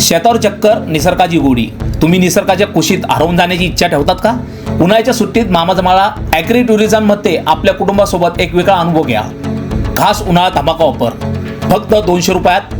शेतावर चक्कर निसर्गाची गोडी. तुम्ही निसर्गाच्या कुशीत हरवून जाण्याची इच्छा ठेवतात का? उन्हाळ्याच्या सुट्टीत मामाजमाळा ॲग्री टुरिझममध्ये आपल्या कुटुंबासोबत एक वेगळा अनुभव घ्या. खास उन्हाळा धमाका ऑफर फक्त दोनशे रुपयात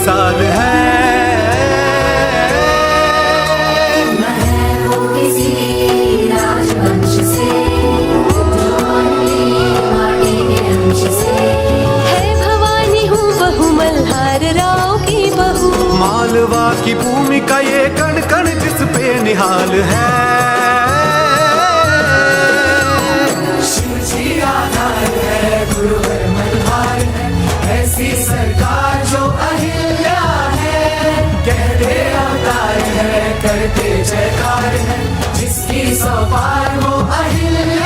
बेमिसाल है। मैं वो किसी राजवंश से जो अन्य माटी के अंश से है भवानी हूँ बहु मल्हार राव की बहू। मालवा की भूमिका ये कण कण जिस पे निहाल है। ऐसी करते जयकार है जिसकी सवार वो हो अहिल्या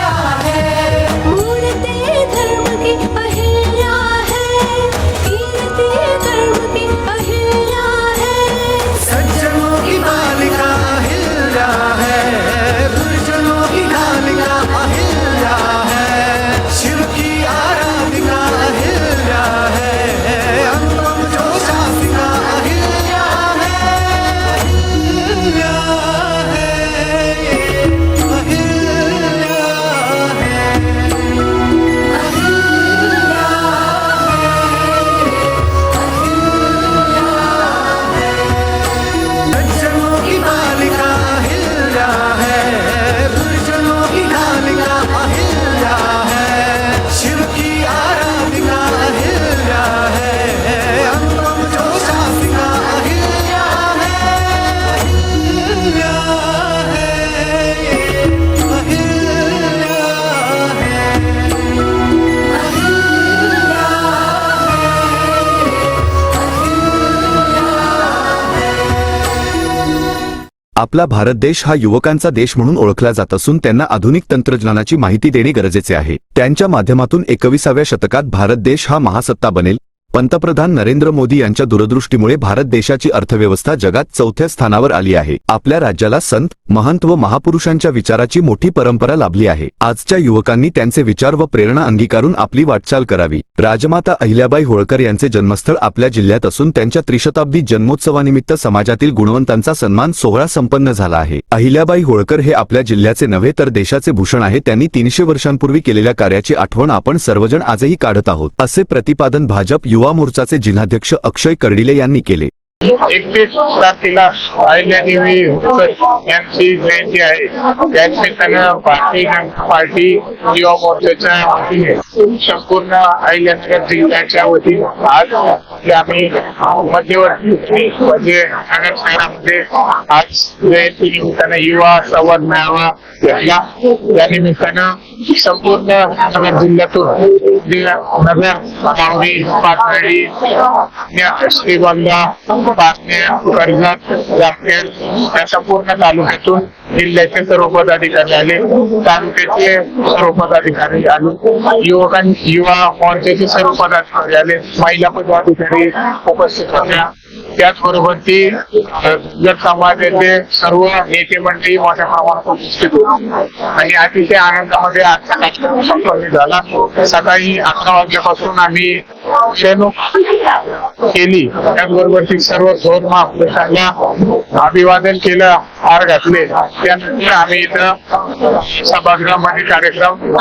आपला भारत देश हा युवकांचा देश म्हणून ओळखला जात असून त्यांना आधुनिक तंत्रज्ञानाची माहिती देणे गरजेचे आहे. त्यांच्या माध्यमातून एकविसाव्या शतकात भारत देश हा महासत्ता बनेल. पंतप्रधान नरेंद्र मोदी यांच्या दूरदृष्टीमुळे भारत देशाची अर्थव्यवस्था जगात चौथ्या स्थानावर आली आहे. आपल्या राज्याला संत महंत व महापुरुषांच्या विचाराची मोठी परंपरा लाभली आहे. आजच्या युवकांनी त्यांचे विचार व प्रेरणा अंगीकारून आपली वाटचाल करावी. राजमाता अहिल्याबाई होळकर यांचे जन्मस्थळ आपल्या जिल्ह्यात असून त्यांच्या त्रिशताब्दी जन्मोत्सवानिमित्त समाजातील गुणवंतांचा सन्मान सोहळा संपन्न झाला आहे. अहिल्याबाई होळकर हे आपल्या जिल्ह्याचे नव्हे तर देशाचे भूषण आहे. त्यांनी तीनशे वर्षांपूर्वी केलेल्या कार्याची आठवण आपण सर्वजण आजही काढत आहोत. असे प्रतिपादन भाजप युवा मोर्चाचे जिल्हाध्यक्ष अक्षय कर्डिले यांनी केले. एकतीस तारखेला अहिल्यादेवी होळकर यांची जयंती आहे त्यानिमित्तानं भारतीय जनता पार्टी युवा मोर्चाच्या वतीने संपूर्ण अहिल्यानगर जिल्ह्याच्या वतीने आज आम्ही मध्यवर्ती म्हणजे नगर शहरामध्ये आज जयंती निमित्तानं युवा संवाद मेळावा घेतला. त्या निमित्तानं संपूर्ण नगर जिल्ह्यातून जे नगर मावळी पाथर्डी श्रीगोंदा बातम्या कर्जत जामखेड या संपूर्ण तालुक्यातून जिल्ह्याचे सर्व पदाधिकारी आले तालुक्याचे सर्व पदाधिकारी आले युवकां युवा मोर्चाचे सर्व पदाधिकारी आले महिला पदाधिकारी उपस्थित होत्या त्याचबरोबर ती जर समाजाचे सर्व नेते मंडळी मोठ्या प्रमाणात उपस्थित होती. आणि अतिशय आनंदामध्ये आजचा कार्यक्रम संपन्न झाला. सकाळी अकरा वाजल्यापासून आम्ही शेणूक केली. त्याचबरोबर ती सर्व थोर महापुरुषांना अभिवादन केलं हार घातले. त्यानंतर आम्ही इथं सभागृहामध्ये कार्यक्रम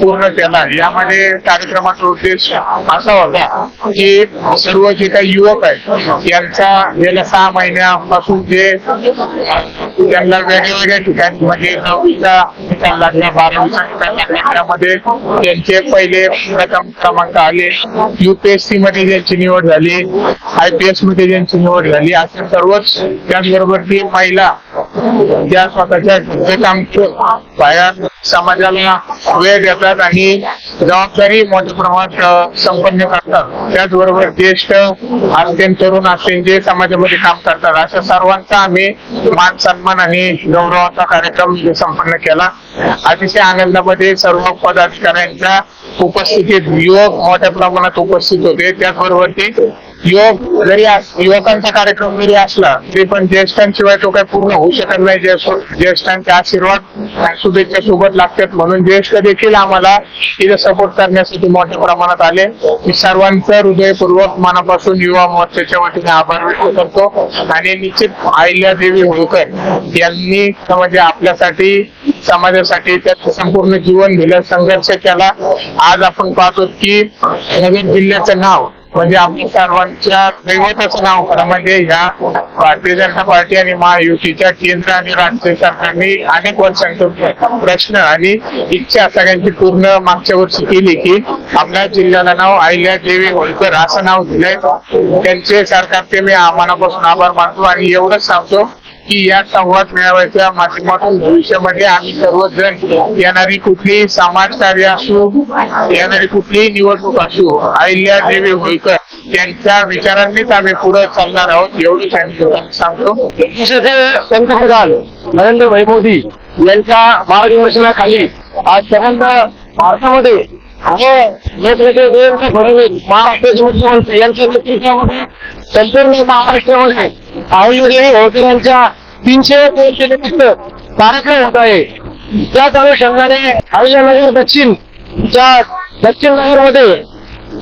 पूर्ण केला. यामध्ये कार्यक्रमाचा उद्देश असा होता की सर्व जे काही युवक आहेत यांचा गेल्या सहा महिन्यापासून जे त्यांना वेगवेगळ्या ठिकाणी म्हणजे नववीचा निकाल लागला बारावीचा निकाल लागला त्यामध्ये त्यांचे पहिले प्रथम क्रमांक आले. युपीएससी मध्ये ज्यांची निवड झाली. आयपीएसमध्ये ज्यांची निवड झाली. असे सर्वच त्याचबरोबर ती महिला ज्या स्वतःच्या काम बाहेर समाजाला वेळ देतात आणि जबाबदारी मोठ्या प्रमाणात संपन्न करतात. त्याचबरोबर ज्येष्ठ असतील तरुण असतील जे समाजामध्ये काम करतात. अशा सर्वांचा आम्ही मान सन्मान आणि गौरवाचा कार्यक्रम संपन्न केला. अतिशय आनंदामध्ये सर्व पदाधिकाऱ्यांच्या उपस्थितीत युवक मोठ्या प्रमाणात उपस्थित होते. त्याचबरोबर ते युवक जरी युवकांचा कार्यक्रम जरी असला तरी पण ज्येष्ठांशिवाय तो काही पूर्ण होऊ शकत नाही. ज्येष्ठांचे आशीर्वाद शुभेच्छा सोबत लागतात. म्हणून ज्येष्ठ देखील आम्हाला तिथे सपोर्ट करण्यासाठी मोठ्या प्रमाणात आले. मी सर्वांचं हृदयपूर्वक मनापासून युवा मोर्चाच्या वतीने आभार व्यक्त करतो. आणि निश्चित अहिल्यादेवी होळकर यांनी म्हणजे आपल्यासाठी समाजासाठी त्यात संपूर्ण जीवन दिलं संघर्ष केला. आज आपण पाहतो की नवीन जिल्ह्याचं नाव म्हणजे आपल्या सर्वांच्या दैवताचं नाव खरं म्हणजे ह्या भारतीय जनता पार्टी आणि महायुतीच्या केंद्र आणि राज्य सरकारने अनेक वर्षांचे प्रश्न आणि इच्छा सगळ्यांची पूर्ण मागच्या वर्षी केली की आपल्या जिल्ह्याला नाव आहिल्या देवी होळकर असं नाव दिलंय. त्यांचे सरकारचे मी मनापासून आभार मानतो आणि एवढंच सांगतो. की या संवाद मेळाव्याच्या माध्यमातून भविष्यामध्ये आम्ही सर्वजण येणारी कुठलीही समाजकार्य असो येणारी कुठलीही निवडणूक असो अहिल्या देवी होळकर त्यांच्या विचारांनीच आम्ही पुढे चालणार आहोत एवढी सांगतो. पंतप्रधान नरेंद्र भाई मोदी यांच्या मार्गदर्शनाखाली आज सर्वांना भारतामध्ये वेगवेगळे देवेंद्र फडणवीस महाराष्ट्राचे मुख्यमंत्री यांच्या नेतृत्वामध्ये संपूर्ण महाराष्ट्रामध्ये तीनशे निमित्त कार्यक्रम होत आहे. त्याच अनुषंगाने अहिल्यानगर दक्षिण च्या दक्षिण नगरमध्ये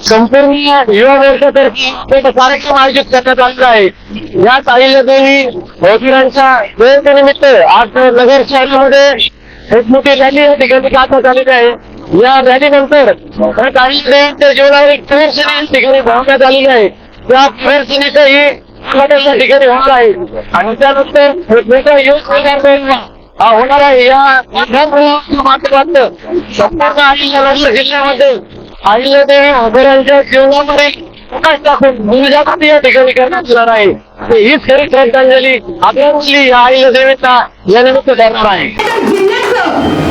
संपूर्ण युवा वर्षातर्फे एक कार्यक्रम आयोजित करण्यात आलेला आहे. यात अहिल्यादेवी होळकरांच्या जयंतीनिमित्त आज नगर शहरामध्ये एक मोठी रॅली या ठिकाणी काढण्यात आलेली आहे. या रॅलीनंतर काही अहिल्यादेवीच्या जीवनावर एक प्रदर्शनी ठिकाणी भरवण्यात आलेली आहे त्या प्रदर्शनीचंही उद्घाटन या ठिकाणी होणार आहे. आणि त्यानंतर एक मोठा योग मेळावा होणार आहे. या विधानसभेच्या संपूर्ण अहिल्यानगर जिल्ह्यामध्ये अहिल्यादेवी वगैरेंच्या जीवनामध्ये प्रकाश टाकून निर्जागृती या ठिकाणी करण्यात येणार आहे. आणि हीच खरी श्रद्धांजली आपल्या मुली या अहिल्यादेवींना या निमित्त देणार आहे.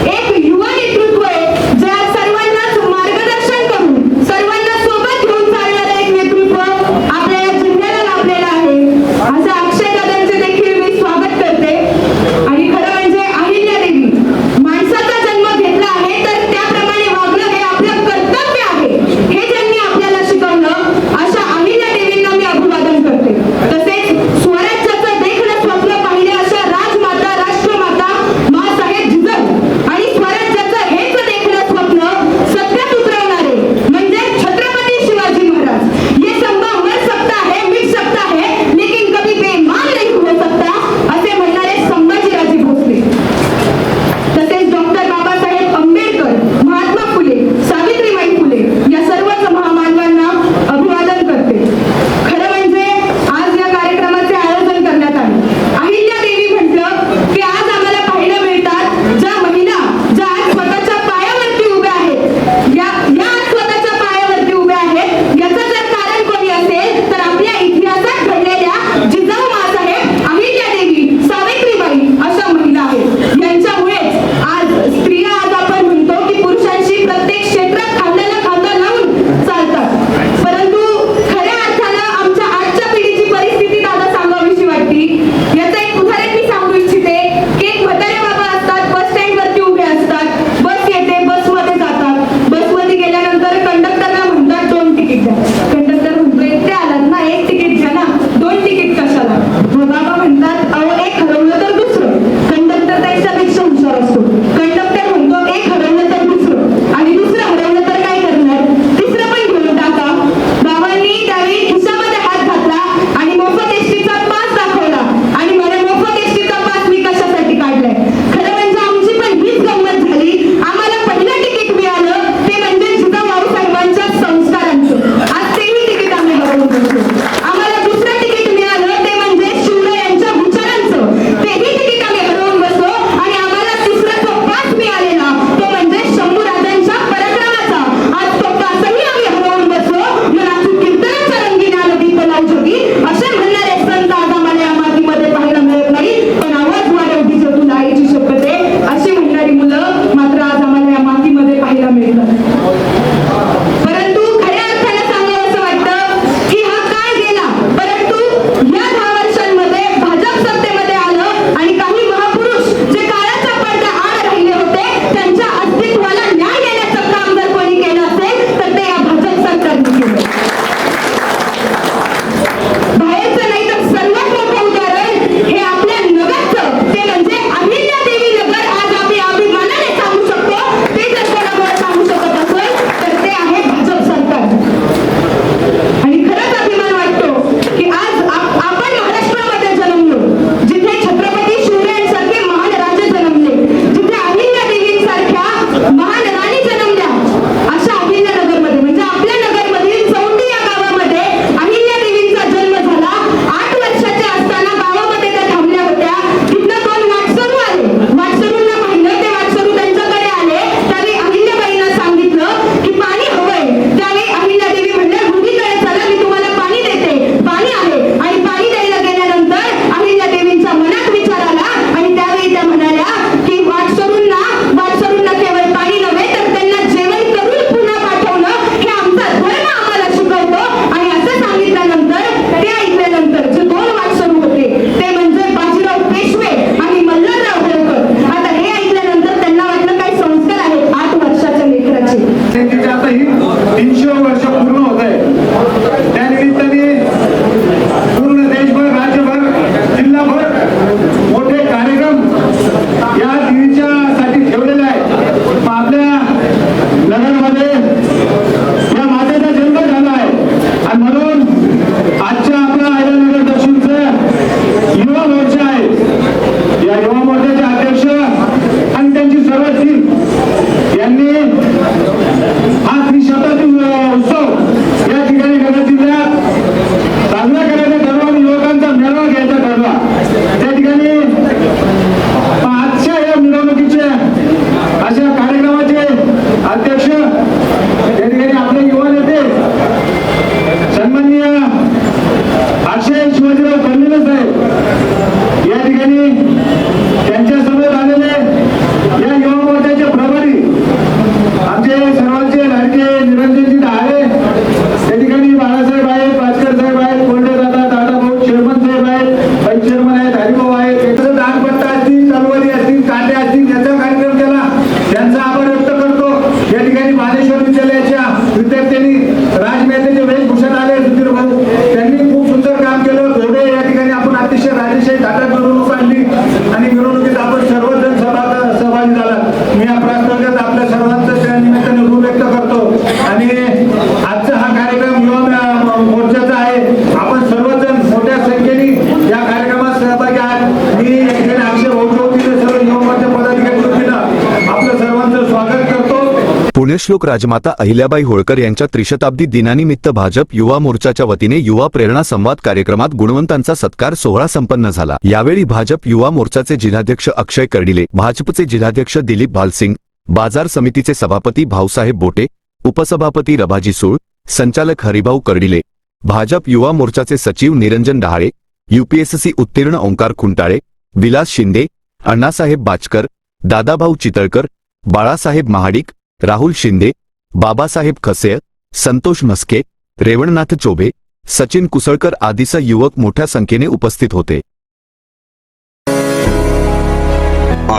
श्लोक राजमाता अहिल्याबाई होळकर यांच्या त्रिशताब्दी दिनानिमित्त भाजप युवा मोर्चाच्या वतीने युवा प्रेरणा संवाद कार्यक्रमात गुणवंतांचा सत्कार सोहळा संपन्न झाला. यावेळी भाजप युवा मोर्चाचे जिल्हाध्यक्ष अक्षय कर्डिले भाजपचे जिल्हाध्यक्ष दिलीप भालसिंग बाजार समितीचे सभापती भाऊसाहेब बोटे उपसभापती रभाजी सूळ संचालक हरिभाऊ कर्डिले भाजप युवा मोर्चाचे सचिव निरंजन डहाळे युपीएससी उत्तीर्ण ओंकार खुंटाळे विलास शिंदे अण्णासाहेब बाचकर दादाभाऊ चितळकर बाळासाहेब महाडिक राहुल शिंदे बाबासाहेब खसेय संतोष म्हस्के रेवणनाथ चोबे सचिन कुसळकर आदीचा युवक मोठ्या संख्येने उपस्थित होते.